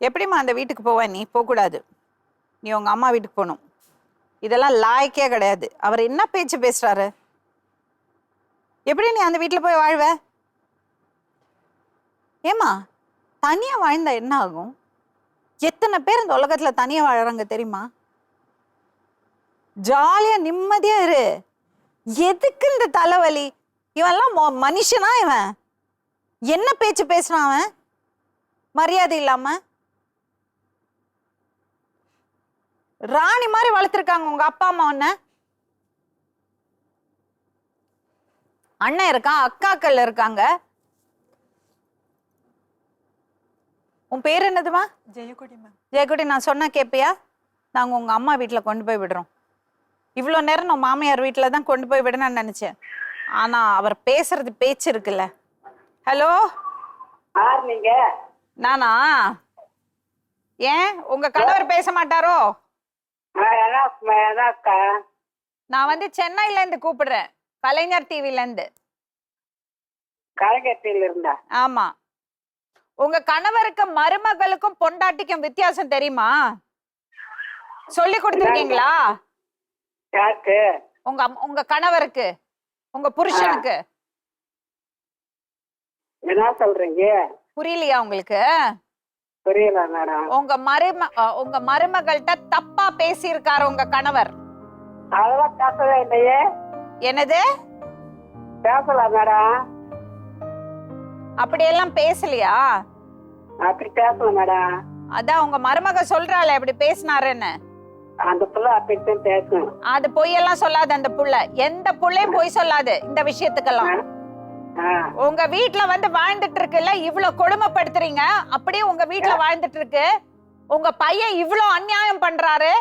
எப்படிம்மா அந்த வீட்டுக்கு போவ? நீ போகக்கூடாது. நீ உங்கள் அம்மா வீட்டுக்கு போகணும் இதெல்லாம் லாய்க்கே கிடையாது. அவர் என்ன பேச்சு பேசுகிறாரு எப்படி நீ அந்த வீட்டில் போய் வாழ்வ? ஏமா தனியாக வாழ்ந்தா என்ன ஆகும்? எத்தனை பேர் இந்த உலகத்தில் தனியாக வாழறாங்க தெரியுமா? ஜாலியாக நிம்மதியாக இரு. எதுக்கு இந்த தலைவலி? இவன்லாம் மொ- மனுஷனா இவன்? என்ன பேச்சு பேசுறான் அவன்? மரியாதை இல்லாமல் ராணி மாதிரி வளர்த்துருக்காங்க உங்க அப்பா அம்மா உன்ன. அண்ணன் இருக்கான் அக்காக்கள் இருக்காங்க. உன் பேர் என்னதுமா? ஜெயக்குடி மேம் ஜெயக்குட்டி நான் சொன்னா கேட்பியா நாங்கள் உங்கள் அம்மா வீட்டில் கொண்டு போய் விடுறோம். இவ்வளோ நேரம் நான் மாமியார் வீட்டில் தான் கொண்டு போய் விடணும்னு நினச்சேன். ஆனால் அவர் பேசுறது பேச்சு இருக்குல்ல. ஹலோ யார் நீங்க? நானா? ஏன்? உங்கள் கணவர் பேச மாட்டாரோ? என்னக்கா நான் வந்து சென்னையிலேருந்து கூப்பிடுறேன். கலைஞர் டிவிலேருந்து கலைஞர்த்தியில இருந்தா ஆமாம் உங்கள் கணவருக்கு மருமகளுக்கும் பொண்டாட்டிக்கும் வித்தியாசம் தெரியுமா? சொல்லி கொடுத்துருக்கீங்களா? யாருக்கு? உங்க உங்க கணவருக்கு. உங்க புருஷனுக்கு. என்ன சொல்றீங்க? புரியலையா உங்களுக்கு? புரியல மேடம். உங்க மரும உங்க மருமகள்கிட்ட தப்பா பேசியிருக்காரு உங்க கணவர். அதெல்லாம் பேசவே இல்லையே. என்னது? பேசல மேடம். அப்படியெல்லாம் பேசலையா? அப்படி பேசல மேடம். அதான் உங்க மருமக சொல்றாளே அப்படி பேசினாருன்னு. அந்த பிள்ளை அப்படித்தான் பேசும். அது பொய்யெல்லாம் சொல்லாது அந்த புள்ள. எந்த புள்ளையும் பொய் சொல்லாது இந்த விஷயத்துக்கெல்லாம். உங்க வீட்ல வந்து வாழ்ந்துட்டு இருக்குல்ல இவ்வளவு கொடுமைப்படுத்துறீங்க? அப்படியே உங்க வீட்ல வாழ்ந்துட்டு இருக்கு உங்க பையன் இவ்ளோ அநியாயம் பண்றாரு.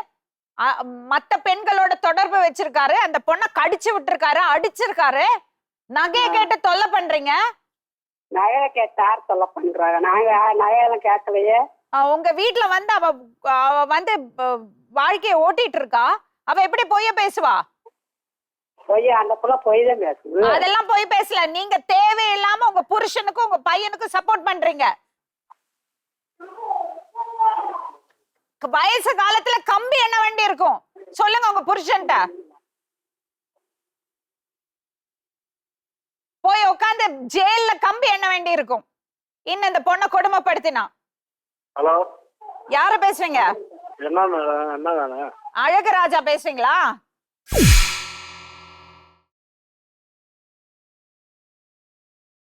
மத்த பெண்களோட தொடர்பு வச்சிருக்காரு. அந்த பொண்ணை கடிச்சு விட்டுருக்காரு அடிச்சிருக்காரு. நகைய கேட்டு தொல்லை பண்றீங்க? நகையை கேட்டு யார் சொல்ல பண்றாங்க? நாங்க நகையெல்லாம் கேட்கலையே. உங்க வீட்ல வந்து அவ வந்து வாழ்க்கைய ஓட்டிட்டு இருக்கா அவ எப்படி பொய்ய பேசுவா? பொய் அந்த பிள்ளை பொய் தான் பேசுது. அதெல்லாம் போய் பேசல. நீங்க தேவையில்லாம உங்க புருஷனுக்கும் உங்க பையனுக்கும் சப்போர்ட் பண்றீங்க. வயசு காலத்துல கம்பி என்ன வேண்டி இருக்கும்? சொல்லுங்க உங்க புருஷன்ட்ட. போய் உட்காந்து ஜெயில்ல கம்பி என்ன வேண்டி இருக்கும்? இன்னும் இந்த பொண்ணை கொடுமைப்படுத்தினா. ஹலோ? யார பேசுறீங்க? என்ன அழகு ராஜா பேசுறீங்களா?